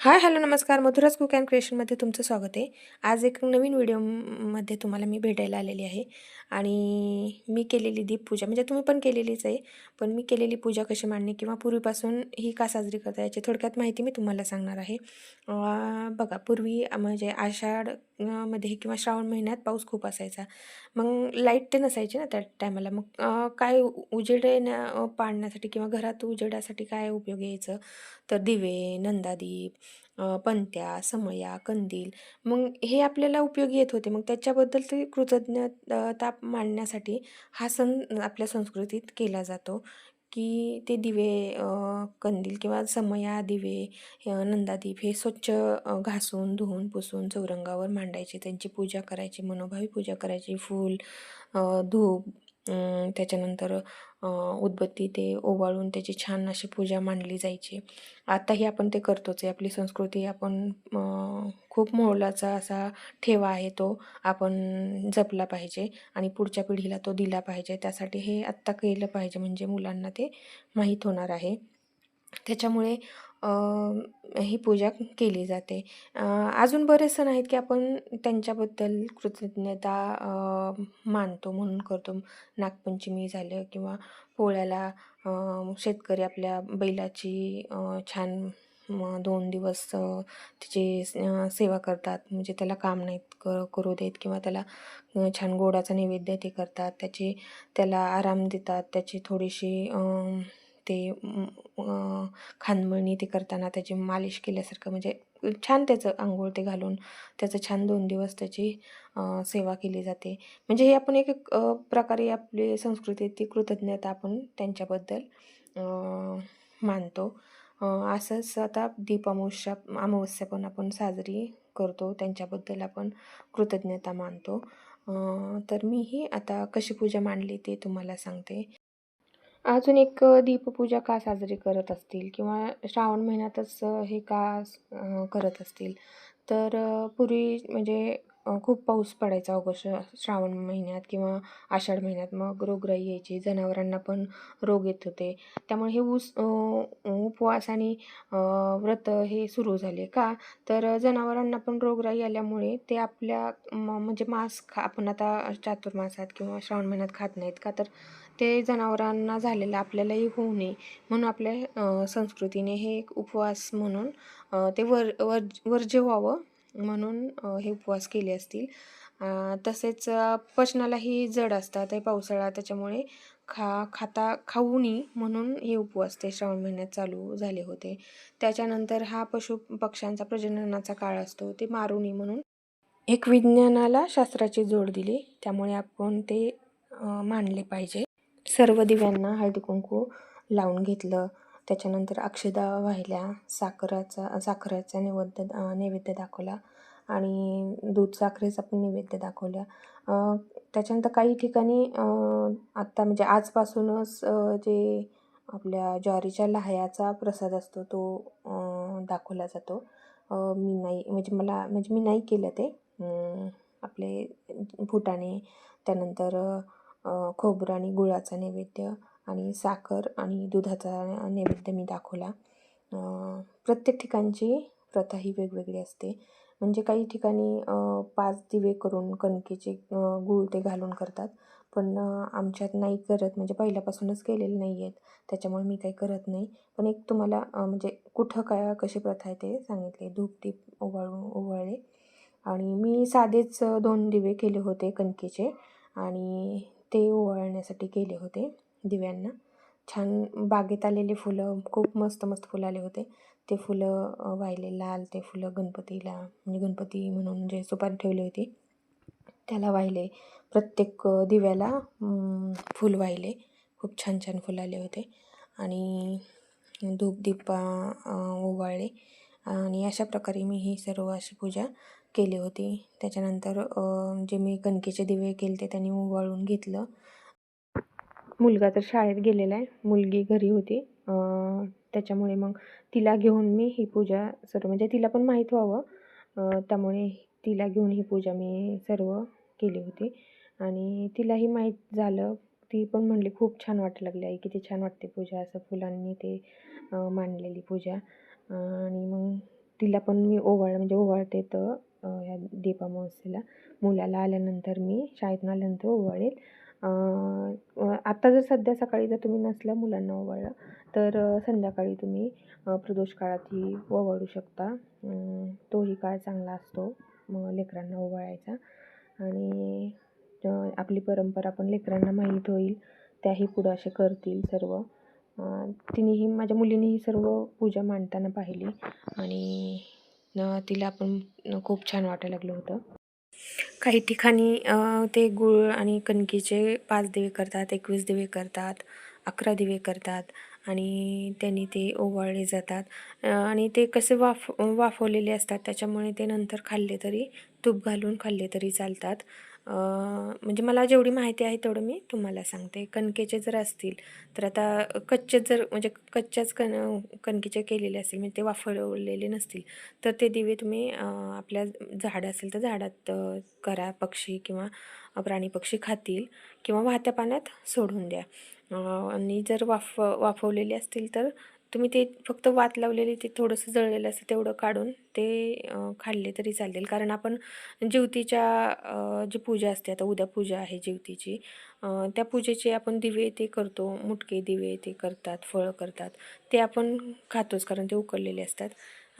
Hi hello नमस्कार. Madhuraj cook and क्रिएशनमध्ये तुमचं स्वागत आहे. आज एक नवीन व्हिडिओमध्ये तुम्हाला मी भेटायला आलेली आहे आणि मी केलेली दीपपूजा म्हणजे तुम्ही पण केलेलीच आहे पण मी केलेली पूजा कशी मांडणे किंवा पूर्वीपासून ही का साजरी करता याची थोडक्यात माहिती मी तुम्हाला सांगणार आहे. बघा पूर्वी म्हणजे आषाढ मध्ये किंवा श्रावण महिन्यात पाऊस खूप असायचा. मग लाइट ते नसायची ना त्या टायमाला मग काय उजेड येण्या पाडण्यासाठी किंवा घरात उजेडासाठी काय उपयोग यायचं? तर दिवे नंदादीप पंत्या समया कंदील. मग हे आपल्याला उपयोगी येत होते. मग त्याच्याबद्दल ते कृतज्ञता मांडण्यासाठी हा सण आपल्या संस्कृतीत केला जातो. की ते दिवे कंदील किंवा समया दिवे नंदादीप हे स्वच्छ घासून धुवून पुसून चौरंगावर मांडायचे. त्यांची पूजा करायची मनोभावी पूजा करायची. फूल धूप त्याच्यानंतर उदबत्ती ते ओवाळून त्याची छान अशी पूजा मांडली जायची. आताही आपण ते करतोच आहे. आपली संस्कृती आपण खूप मोलाचा असा ठेवा आहे तो आपण जपला पाहिजे आणि पुढच्या पिढीला तो दिला पाहिजे. त्यासाठी हे आत्ता केलं पाहिजे. म्हणजे मुलांना ते माहीत होणार आहे. त्याच्यामुळे ही पूजा केली जाते. अजून बरेच सण आहेत की आपण त्यांच्याबद्दल कृतज्ञता मानतो म्हणून करतो. नागपंचमी झालं किंवा पोळ्याला शेतकरी आपल्या बैलाची छान दोन दिवस त्याची सेवा करतात. म्हणजे त्याला काम नाहीत क करू देत किंवा त्याला छान गोडाचा नैवेद्य ते करतात. त्याची त्याला आराम देतात. त्याची थोडीशी ते खांदमळणी ते करताना त्याची मालिश केल्यासारखं म्हणजे छान त्याचं आंघोळ ते घालून त्याचं छान दोन दिवस त्याची सेवा केली जाते. म्हणजे हे आपण एक एक प्रकारे आपली संस्कृती ती कृतज्ञता आपण त्यांच्याबद्दल मानतो. असंच आता दीप अमावस्या अमावस्या पण आपण साजरी करतो. त्यांच्याबद्दल आपण कृतज्ञता मानतो. तर मीही आता कशी पूजा मांडली ते तुम्हाला सांगते. अजून एक दीपपूजा का साजरी करत असतील किंवा श्रावण महिन्यातच हे का करत असतील? तर पूर्वी म्हणजे खूप पाऊस पडायचा ऑगस्ट श्रावण महिन्यात किंवा आषाढ महिन्यात. मग रोगराई यायची जनावरांना पण रोग येत होते. त्यामुळे हे ऊस उपवास आणि व्रत हे सुरू झाले का? तर जनावरांना पण रोगराई आल्यामुळे ते आपल्या म म्हणजे मांस खा आपण आता चातुर्मासात किंवा श्रावण महिन्यात खात नाहीत का? तर ते जनावरांना झालेलं आपल्यालाही होऊ नये म्हणून आपल्या संस्कृतीने हे एक उपवास म्हणून ते वर वर्ज वर्ज्य व्हावं म्हणून हे उपवास केले असतील. तसेच पचनालाही जड असतात हे पावसाळा त्याच्यामुळे खा खाता खाऊ नये म्हणून हे उपवास ते श्रावण महिन्यात चालू झाले होते. त्याच्यानंतर हा पशु पक्ष्यांचा प्रजननाचा काळ असतो ते मारू नये म्हणून एक विज्ञानाला शास्त्राची जोड दिली त्यामुळे आपण ते मानले पाहिजे. सर्व दिव्यांना हळदी कुंकू लावून घेतलं. त्याच्यानंतर अक्षदा वाहिल्या साखराचा साखरेचा नैवेद्य नैवेद्य दाखवला आणि दूध साखरेचा पण नैवेद्य दाखवल्या त्याच्यानंतर काही ठिकाणी आत्ता म्हणजे आजपासूनच जे आपल्या ज्वारीच्या लाह्याचा प्रसाद असतो तो दाखवला जातो. मी नाही म्हणजे मला म्हणजे मी नाही केलं ते. आपले फुटाणे त्यानंतर खोबरं आणि गुळाचा नैवेद्य आणि साखर आणि दुधाचा नैवेद्य मी दाखवला. प्रत्येक ठिकाणची प्रथा ही वेगवेगळी असते. म्हणजे काही ठिकाणी पाच दिवे करून कणकेचे गूळ ते घालून करतात. पण आमच्यात नाही करत. म्हणजे पहिल्यापासूनच केलेले नाही आहेत त्याच्यामुळे मी काही करत नाही. पण एक तुम्हाला म्हणजे कुठं काय कशी प्रथा आहे ते सांगितले. धूप दीप ओवाळून ओवाळले. आणि मी साधेच दोन दिवे केले होते कणकेचे. आणि ते ओवाळण्यासाठी केले होते दिव्यांना. छान बागेत आलेले फुलं खूप मस्त मस्त फुलं आले होते. ते फुलं वाहिले लाल ते फुलं गणपतीला म्हणजे गणपती म्हणून जे सुपारी ठेवली होती त्याला वाहिले. प्रत्येक दिव्याला फुल वाहिले. खूप छान छान फुलं आले होते. आणि धूपदीपा ओवाळले. आणि अशा प्रकारे मी ही सर्व अशी पूजा केली होती. त्याच्यानंतर जे मी कणकेचे दिवे केले ते त्यांनी ओवाळून घेतलं. मुलगा तर शाळेत गेलेला आहे. मुलगी घरी होती. त्याच्यामुळे मग तिला घेऊन मी ही पूजा सर्व म्हणजे तिला पण माहीत व्हावं. त्यामुळे तिला घेऊन ही पूजा मी सर्व केली होती. आणि तिलाही माहीत झालं. ती पण म्हणली खूप छान वाटू लागली आई किती छान वाटते पूजा. असं फुलांनी ते मांडलेली पूजा. आणि मग तिला पण मी ओवाळ म्हणजे ओवाळते तर ह्या दीपामावस्येला मुलाला आल्यानंतर मी शाळेतून आल्यानंतर ओवाळेल. आत्ता जर सध्या सकाळी जर तुम्ही नसलं मुलांना ओवाळलं तर संध्याकाळी तुम्ही प्रदोष काळातही ओवाळू शकता. तोही काळ चांगला असतो मग लेकरांना ओवाळायचा. आणि आपली परंपरा पण लेकरांना माहीत होईल त्याही पुढं असे करतील सर्व. तिनेही माझ्या मुलीनेही सर्व पूजा मांडताना पाहिली. आणि तिला पण खूप छान वाटायला लागलं होतं. काही ठिकाणी ते गुळ आणि कणकीचे पाच दिवे करतात एकवीस दिवे करतात अकरा दिवे करतात आणि त्यांनी ते ओवाळले जातात. आणि ते कसे वाफ वाफवलेले असतात त्याच्यामुळे ते नंतर खाल्ले तरी तूप घालून खाल्ले तरी चालतात. म्हणजे मला जेवढी माहिती आहे तेवढं मी तुम्हाला सांगते. कणकेचे जर असतील तर आता कच्चे जर म्हणजे कच्च्याच कण कणकेचे केलेले असतील म्हणजे ते वाफळलेले नसतील तर ते दिवे तुम्ही आपल्या झाड असेल तर झाडात करा पक्षी किंवा प्राणी पक्षी खातील किंवा वाहत्या पाण्यात सोडून द्या. आणि जर वाफ वाफवलेले असतील तर तुम्ही ते फक्त वात लावलेली ते थोडंसं जळलेलं असतं तेवढं काढून ते खाल्ले तरी चालेल. कारण आपण ज्योतीच्या जी पूजा असते आता उद्या पूजा आहे ज्योतीची त्या पूजेचे आपण दिवे ते करतो मुटके दिवे ते करतात फळं करतात ते आपण खातोच कारण ते उकळलेले असतात.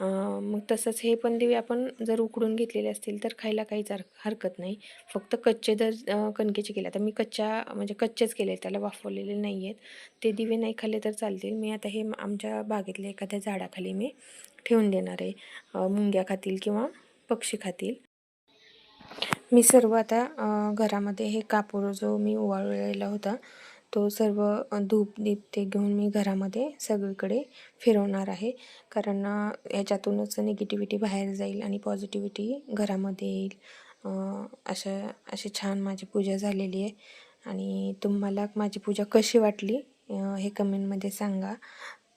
मग तसंच हे पण दिवे आपण जर उकडून घेतलेले असतील तर खायला काहीच हरकत नाही. फक्त कच्चे जर कणकेचे केले. आता मी कच्च्या म्हणजे कच्चेच केले त्याला वाफवलेले नाही आहेत. ते दिवे नाही खाल्ले तर चालतील. मी आता हे आमच्या बागेतल्या एखाद्या झाडाखाली मी ठेवून देणार आहे. मुंग्या खातील किंवा पक्षी खातील. मी सर्व आता घरामध्ये हे कापूर जो मी ओवाळलेला होता तो सर्व धूप दीप ते घेऊन मी घरामध्ये सगळीकडे फिरवणार आहे. कारण याच्यातूनच निगेटिव्हिटी बाहेर जाईल आणि पॉझिटिव्हिटी घरामध्ये येईल. अशा अशी छान माझी पूजा झालेली आहे. आणि तुम्हाला माझी पूजा कशी वाटली हे कमेंटमध्ये सांगा.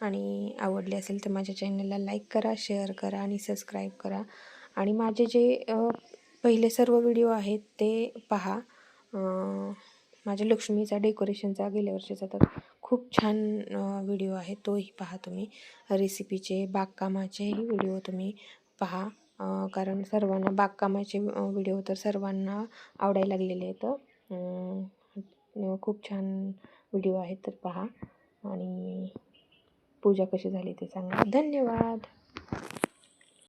आणि आवडली असेल तर माझ्या चॅनलला लाईक करा शेअर करा आणि सबस्क्राईब करा. आणि माझे जे पहिले सर्व व्हिडिओ आहेत ते पहा. माझ्या लक्ष्मीचा डेकोरेशनचा गेल्या वर्षीचा तर खूप छान व्हिडिओ आहे. तोही पहा तुम्ही. रेसिपीचे बागकामाचेही व्हिडिओ तुम्ही पहा. कारण सर्वांना बागकामाचे व्हिडिओ तर सर्वांना आवडायला लागलेले आहेत. खूप छान व्हिडिओ आहेत तर पहा. आणि पूजा कशी झाली ते सांगा. धन्यवाद!